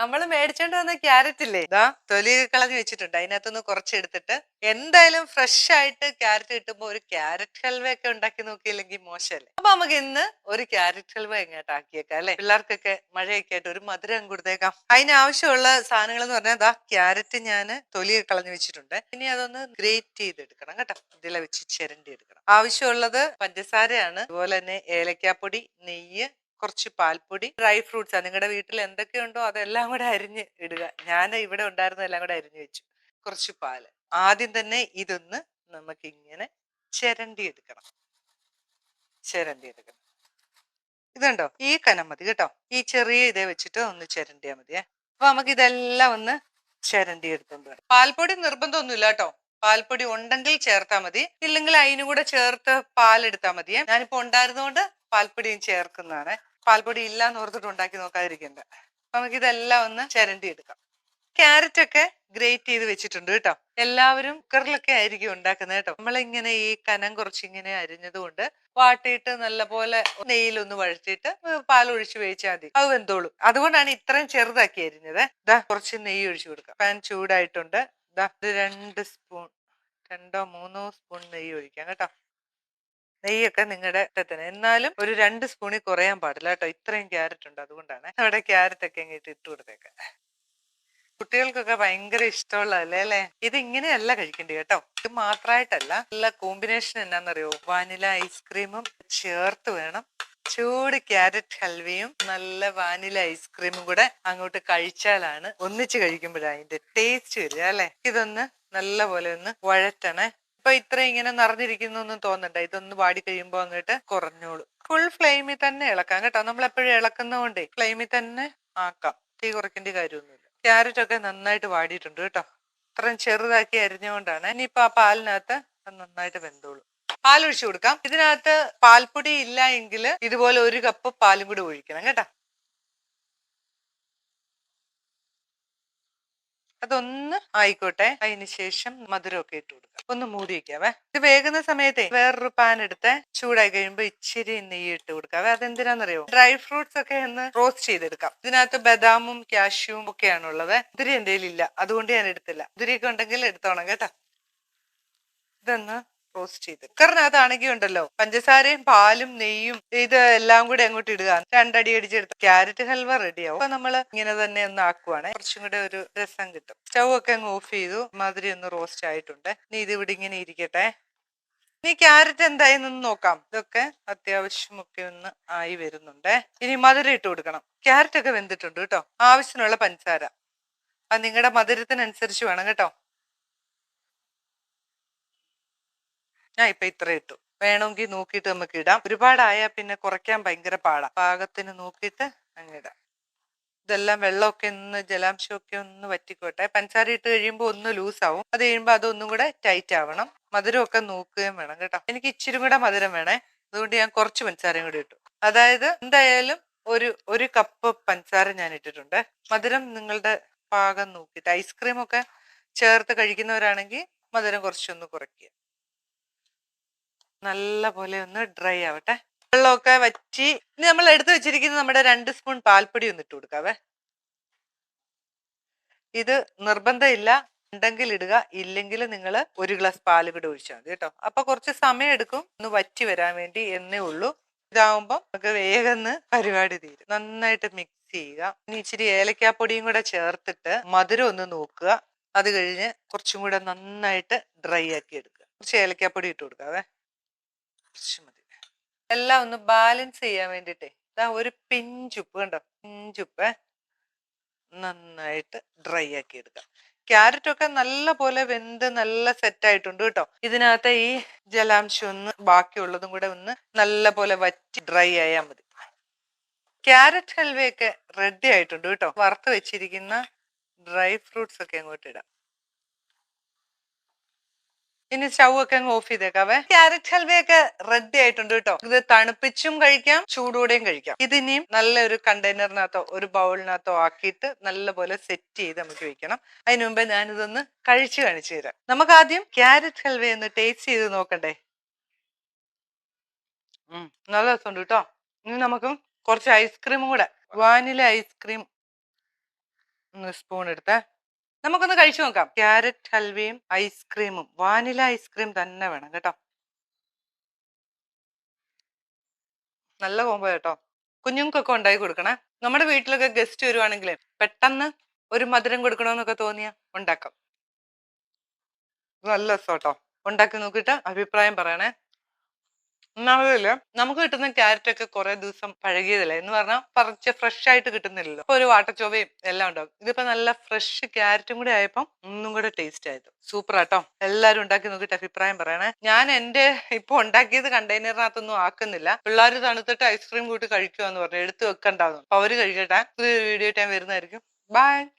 നമ്മൾ മേടിച്ചോണ്ട് വന്ന ക്യാരറ്റ് ഇല്ലേ? ഇതാ തൊലി കളഞ്ഞു വെച്ചിട്ടുണ്ട്. അതിനകത്തുനിന്ന് കുറച്ചെടുത്തിട്ട് എന്തായാലും ഫ്രഷ് ആയിട്ട് ക്യാരറ്റ് കിട്ടുമ്പോ ഒരു ക്യാരറ്റ് ഹൽവ ഒക്കെ ഉണ്ടാക്കി നോക്കിയില്ലെങ്കിൽ മോശമല്ലേ അപ്പൊ നമുക്ക് ഇന്ന് ഒരു ക്യാരറ്റ് ഹൽവ എങ്ങോട്ട് ആക്കിയേക്കാം അല്ലെ? പിള്ളേർക്കൊക്കെ മഴയൊക്കെ ആയിട്ട് ഒരു മധുരം കൊടുത്തേക്കാം. അതിന് ആവശ്യമുള്ള സാധനങ്ങൾ എന്ന് പറഞ്ഞാൽ ദാ ക്യാരറ്റ് ഞാൻ തൊലി കളഞ്ഞു വെച്ചിട്ടുണ്ട്. ഇനി അതൊന്ന് ഗ്രേറ്റ് ചെയ്തെടുക്കണം കേട്ടോ. ഇതിലെ വെച്ച് ചിരണ്ടി എടുക്കണം ആവശ്യമുള്ളത് പഞ്ചസാരയാണ്. അതുപോലെ തന്നെ ഏലക്കാപ്പൊടി നെയ്യ് കുറച്ച് പാൽപ്പൊടി ഡ്രൈ ഫ്രൂട്ട്സ് നിങ്ങളുടെ വീട്ടിൽ എന്തൊക്കെയുണ്ടോ അതെല്ലാം കൂടെ അരിഞ്ഞ് ഇടുക. ഞാൻ ഇവിടെ ഉണ്ടായിരുന്നതെല്ലാം കൂടെ അരിഞ്ഞു വെച്ചു. കുറച്ച് പാൽ. ആദ്യം തന്നെ ഇതൊന്ന് നമുക്ക് ഇങ്ങനെ ചിരണ്ടി എടുക്കണം ചിരണ്ടി എടുക്കണം ഇതുണ്ടോ ഈ കനം മതി കേട്ടോ. ഈ ചെറിയ ഇതേ വെച്ചിട്ട് ഒന്ന് ചിരണ്ടിയാൽ മതിയേ അപ്പൊ നമുക്ക് ഇതെല്ലാം ഒന്ന് ചിരണ്ടി എടുത്തോണ്ട് പാൽപ്പൊടി നിർബന്ധമൊന്നുമില്ല കേട്ടോ. പാൽപ്പൊടി ഉണ്ടെങ്കിൽ ചേർത്താൽ മതി. ഇല്ലെങ്കിൽ അതിനും കൂടെ ചേർത്ത് പാലെടുത്താൽ മതിയേ. ഞാനിപ്പോ ഉണ്ടായിരുന്നോണ്ട് പാൽപ്പൊടിയും ചേർക്കുന്നതാണ്. പാൽപ്പൊടി ഇല്ല എന്ന് ഓർത്തിട്ട് ഉണ്ടാക്കി നോക്കാതിരിക്കണ്ട. നമുക്ക് ഇതെല്ലാം ഒന്ന് ചിരണ്ടി എടുക്കാം ക്യാരറ്റ് ഒക്കെ ഗ്രേറ്റ് ചെയ്ത് വെച്ചിട്ടുണ്ട് കേട്ടോ. എല്ലാവരും കുക്കറിലൊക്കെ ആയിരിക്കും ഉണ്ടാക്കുന്നത് കേട്ടോ. നമ്മളിങ്ങനെ ഈ കനം കുറച്ചിങ്ങനെ അരിഞ്ഞത് കൊണ്ട് വാട്ടിയിട്ട് നല്ലപോലെ നെയ്യിലൊന്ന് വഴറ്റിയിട്ട് പാൽ ഒഴിച്ച് വേവിച്ചാൽ മതി. അത് വെന്തോളും. അതുകൊണ്ടാണ് ഇത്രയും ചെറുതാക്കി അരിഞ്ഞത്. ഇതാ കുറച്ച് നെയ്യ് ഒഴിച്ചു കൊടുക്കാം. പാൻ ചൂടായിട്ടുണ്ട്. ഇതാ രണ്ട് സ്പൂൺ രണ്ടോ മൂന്നോ സ്പൂൺ നെയ്യ് ഒഴിക്കാം കേട്ടോ. നെയ്യൊക്കെ നിങ്ങളുടെ ഇഷ്ടത്തിന് എന്നാലും ഒരു രണ്ട് സ്പൂണിൽ കുറയാൻ പാടില്ല കേട്ടോ. ഇത്രയും ക്യാരറ്റ് ഉണ്ട്. അതുകൊണ്ടാണ് അവിടെ ക്യാരറ്റ് ഒക്കെ ഇങ്ങോട്ട് ഇട്ട് കൊടുത്തേക്കാം. കുട്ടികൾക്കൊക്കെ ഭയങ്കര ഇഷ്ടമുള്ളതല്ലേ അല്ലേ? ഇത് ഇങ്ങനെയല്ല കഴിക്കേണ്ടത് കേട്ടോ. ഇത് മാത്രമായിട്ടല്ല നല്ല കോമ്പിനേഷൻ എന്നാന്നറിയോ? വാനില ഐസ്ക്രീമും ചേർത്ത് വേണം. ചൂട് ക്യാരറ്റ് ഹൽവയും നല്ല വാനില ഐസ്ക്രീമും കൂടെ അങ്ങോട്ട് കഴിച്ചാലാണ് ഒന്നിച്ച് കഴിക്കുമ്പോഴാണ് അതിന്റെ ടേസ്റ്റ് വരിക അല്ലേ? ഇതൊന്ന് നല്ല പോലെ ഒന്ന് വഴറ്റണേ. ഇപ്പൊ ഇത്ര ഇങ്ങനെ നിറഞ്ഞിരിക്കുന്നു തോന്നണ്ട? ഇതൊന്ന് വാടി കഴിയുമ്പോ അങ്ങോട്ട് കുറഞ്ഞോളൂ. ഫുൾ ഫ്ലെയിമിൽ തന്നെ ഇളക്കാം കേട്ടോ. നമ്മൾ എപ്പോഴും ഇളക്കുന്നതുകൊണ്ടേ ഫ്ലെയിമിൽ തന്നെ ആക്കാം. തീ കുറയ്ക്കേണ്ട കാര്യമൊന്നുമില്ല. ക്യാരറ്റ് ഒക്കെ നന്നായിട്ട് വാടിയിട്ടുണ്ട് കേട്ടോ. ഇത്രയും ചെറുതാക്കി അരിഞ്ഞുകൊണ്ടാണ് ഇനിയിപ്പോ ആ പാലിനകത്ത് നന്നായിട്ട് വെന്തോളൂ. പാൽ ഒഴിച്ചു കൊടുക്കാം. ഇതിനകത്ത് പാൽപ്പൊടി ഇല്ല എങ്കിൽ ഇതുപോലെ ഒരു കപ്പ് പാലും കൂടി ഒഴിക്കണം കേട്ടോ. അതൊന്ന് ആയിക്കോട്ടെ. അതിന് ശേഷം മധുരമൊക്കെ ഇട്ട് കൊടുക്കാം. ഒന്ന് മൂടി വെക്കാവേ. ഇത് വേകുന്ന സമയത്തെ വേറൊരു പാൻ എടുത്ത് ചൂടായി കഴിയുമ്പോൾ ഇച്ചിരി നെയ്യ് ഇട്ട് കൊടുക്കാവേ. അതെന്തിനാന്നറിയോ? ഡ്രൈ ഫ്രൂട്ട്സ് ഒക്കെ ഒന്ന് റോസ്റ്റ് ചെയ്തെടുക്കാം. ഇതിനകത്ത് ബദാമും കാഷ്യൂവും ഒക്കെയാണ് ഉള്ളത് ഇതിരി എന്തെങ്കിലും ഇല്ല അതുകൊണ്ട് ഞാൻ എടുത്തില്ല. ഇതിരിയൊക്കെ ഉണ്ടെങ്കിൽ എടുത്തോണം കേട്ടോ. ഇതൊന്ന് റോസ്റ്റ് ചെയ്ത്. കുക്കറിനകത്താണെങ്കിൽ ഉണ്ടല്ലോ പഞ്ചസാരയും പാലും നെയ്യും ഇത് എല്ലാം കൂടി അങ്ങോട്ട് ഇടുക. രണ്ടടി അടിച്ചെടുത്ത് ക്യാരറ്റ് ഹൽവ റെഡിയാവും അപ്പൊ നമ്മൾ ഇങ്ങനെ തന്നെ ഒന്ന് ആക്കുവാണ്. കുറച്ചും കൂടെ ഒരു രസം കിട്ടും. സ്റ്റൗ ഒക്കെ അങ്ങ് ഓഫ് ചെയ്തു. മാതിരി ഒന്ന് റോസ്റ്റ് ആയിട്ടുണ്ട്. ഇനി ഇത് ഇവിടെ ഇങ്ങനെ ഇരിക്കട്ടെ. ഇനി ക്യാരറ്റ് എന്തായെന്ന് നോക്കാം. ഇതൊക്കെ അത്യാവശ്യമൊക്കെ ഒന്ന് ആയി വരുന്നുണ്ട്. ഇനി മധുരം ഇട്ട് കൊടുക്കണം. ക്യാരറ്റ് ഒക്കെ വെന്തിട്ടുണ്ട് കേട്ടോ. ആവശ്യത്തിനുള്ള പഞ്ചസാര. അത് നിങ്ങളുടെ മധുരത്തിനനുസരിച്ച് വേണം കേട്ടോ. ഞാൻ ഇപ്പൊ ഇത്ര ഇട്ടു. വേണമെങ്കിൽ നോക്കിയിട്ട് നമുക്ക് ഇടാം. ഒരുപാടായാൽ പിന്നെ കുറയ്ക്കാൻ ഭയങ്കര പാടാ. പാകത്തിന് നോക്കിയിട്ട് അങ്ങിടാം ഇതെല്ലാം വെള്ളമൊക്കെ ഒന്ന് ജലാംശമൊക്കെ ഒന്ന് വറ്റിക്കോട്ടെ. പഞ്ചസാര ഇട്ട് കഴിയുമ്പോൾ ഒന്ന് ലൂസ് ആവും അത് കഴിയുമ്പോൾ അതൊന്നും കൂടെ ടൈറ്റ് ആവണം. മധുരമൊക്കെ നോക്കുകയും വേണം കേട്ടോ. എനിക്ക് ഇച്ചിരി കൂടെ മധുരം വേണേ. അതുകൊണ്ട് ഞാൻ കുറച്ച് പഞ്ചസാരയും കൂടി ഇട്ടു. അതായത് എന്തായാലും ഒരു ഒരു കപ്പ് പഞ്ചസാര ഞാൻ ഇട്ടിട്ടുണ്ട്. മധുരം നിങ്ങളുടെ പാകം നോക്കിയിട്ട്. ഐസ്ക്രീമൊക്കെ ചേർത്ത് കഴിക്കുന്നവരാണെങ്കിൽ മധുരം കുറച്ചൊന്ന് കുറയ്ക്കുക. നല്ല പോലെ ഒന്ന് ഡ്രൈ ആവട്ടെ. വെള്ളമൊക്കെ വറ്റി ഇനി നമ്മൾ എടുത്തു വെച്ചിരിക്കുന്ന നമ്മുടെ രണ്ട് സ്പൂൺ പാൽപ്പൊടി ഒന്ന് ഇട്ട് കൊടുക്കാവേ. ഇത് നിർബന്ധമില്ല. ഉണ്ടെങ്കിൽ ഇടുക ഇല്ലെങ്കിൽ നിങ്ങൾ ഒരു ഗ്ലാസ് പാൽ കൂടെ ഒഴിച്ചാൽ മതി കേട്ടോ. അപ്പൊ കുറച്ച് സമയം എടുക്കും. ഒന്ന് വറ്റി വരാൻ വേണ്ടി എന്നേ ഉള്ളൂ. ഇതാവുമ്പോ നമുക്ക് വേഗം പരിപാടി തീരും. നന്നായിട്ട് മിക്സ് ചെയ്യുക. ഇനി ഇച്ചിരി ഏലക്കാപ്പൊടിയും കൂടെ ചേർത്തിട്ട് മധുരം ഒന്ന് നോക്കുക. അത് കഴിഞ്ഞ് കുറച്ചും കൂടെ നന്നായിട്ട് ഡ്രൈ ആക്കി എടുക്കുക. കുറച്ച് ഏലക്കാപ്പൊടി ഇട്ട് കൊടുക്കാവേ. മതി. എല്ലാം ഒന്ന് ബാലൻസ് ചെയ്യാൻ വേണ്ടിട്ടേ ഇതാ ഒരു പിഞ്ചുപ്പ് കണ്ടോ? പിഞ്ചുപ്പ് നന്നായിട്ട് ഡ്രൈ ആക്കി എടുക്കാം. ക്യാരറ്റ് ഒക്കെ നല്ല പോലെ വെന്ത് നല്ല സെറ്റ് ആയിട്ടുണ്ട് കേട്ടോ. ഇതിനകത്ത് ഈ ജലാംശം ഒന്ന് ബാക്കിയുള്ളതും കൂടെ ഒന്ന് നല്ല പോലെ വറ്റി ഡ്രൈ ആയാൽ മതി. ക്യാരറ്റ് ഹൽവയൊക്കെ റെഡി ആയിട്ടുണ്ട് കേട്ടോ. വറുത്ത് വെച്ചിരിക്കുന്ന ഡ്രൈ ഫ്രൂട്ട്സ് ഒക്കെ അങ്ങോട്ട് ഇടാം. ഇനി സ്റ്റൗ ഒക്കെ അങ്ങ് ഓഫ് ചെയ്തേക്കാവേ. ക്യാരറ്റ് ഹൽവയൊക്കെ റെഡി ആയിട്ടുണ്ട് കേട്ടോ. ഇത് തണുപ്പിച്ചും കഴിക്കാം ചൂടോടെയും കഴിക്കാം. ഇതിനിയും നല്ലൊരു കണ്ടെയ്നറിനകത്തോ ഒരു ബൗളിനകത്തോ ആക്കിയിട്ട് നല്ലപോലെ സെറ്റ് ചെയ്ത് നമുക്ക് വെക്കണം. അതിനു മുമ്പേ ഞാനിതൊന്ന് കഴിച്ചു കാണിച്ചു തരാം. നമുക്ക് ആദ്യം ക്യാരറ്റ് ഹൽവ ഒന്ന് ടേസ്റ്റ് ചെയ്ത് നോക്കണ്ടേ? ഉം നല്ല രസമുണ്ട് കേട്ടോ. ഇനി നമുക്ക് കുറച്ച് ഐസ്ക്രീമും കൂടെ. വാനില ഐസ്ക്രീം ഒന്ന് സ്പൂൺ എടുത്തേ. നമുക്കൊന്ന് കഴിച്ചു നോക്കാം. ക്യാരറ്റ് ഹൽവയും ഐസ്ക്രീമും വാനില ഐസ്ക്രീം തന്നെ വേണം കേട്ടോ. നല്ല കോമ്പോ കേട്ടോ. കുഞ്ഞുങ്ങൾക്കൊക്കെ ഉണ്ടാക്കി കൊടുക്കണേ. നമ്മുടെ വീട്ടിലൊക്കെ ഗസ്റ്റ് വരുവാണെങ്കിൽ പെട്ടെന്ന് ഒരു മധുരം കൊടുക്കണമെന്നൊക്കെ തോന്നിയ ഉണ്ടാക്കാം. നല്ല രസോട്ടോ ഉണ്ടാക്കി നോക്കിയിട്ട് അഭിപ്രായം പറയണേ. ഒന്നാമതില്ല നമുക്ക് കിട്ടുന്ന ക്യാരറ്റ് ഒക്കെ കുറെ ദിവസം പഴകിയതല്ലേ? എന്ന് പറഞ്ഞാൽ പറിച്ച് ഫ്രഷ് ആയിട്ട് കിട്ടുന്നില്ലല്ലോ. ഇപ്പൊ ഒരു വാട്ടച്ചോവയും എല്ലാം ഉണ്ടാവും. ഇതിപ്പോ നല്ല ഫ്രഷ് ക്യാരറ്റും കൂടി ആയപ്പോ ഒന്നും കൂടെ ടേസ്റ്റ് ആയത്. സൂപ്പർ ആട്ടോ എല്ലാരും ഉണ്ടാക്കി നോക്കിയിട്ട് അഭിപ്രായം പറയണേ. ഞാൻ എന്റെ ഇപ്പൊ ഉണ്ടാക്കിയത് കണ്ടെയ്നറിനകത്തൊന്നും ആക്കുന്നില്ല. പിള്ളേർ തണുത്തിട്ട് ഐസ്ക്രീം കൂട്ടി കഴിക്കുവാന്ന് പറഞ്ഞു. എടുത്തു വെക്കണ്ടാവും അപ്പൊ അവർ കഴിക്കട്ടെ. വീഡിയോ ടൈം വരുന്നതായിരിക്കും. ബൈ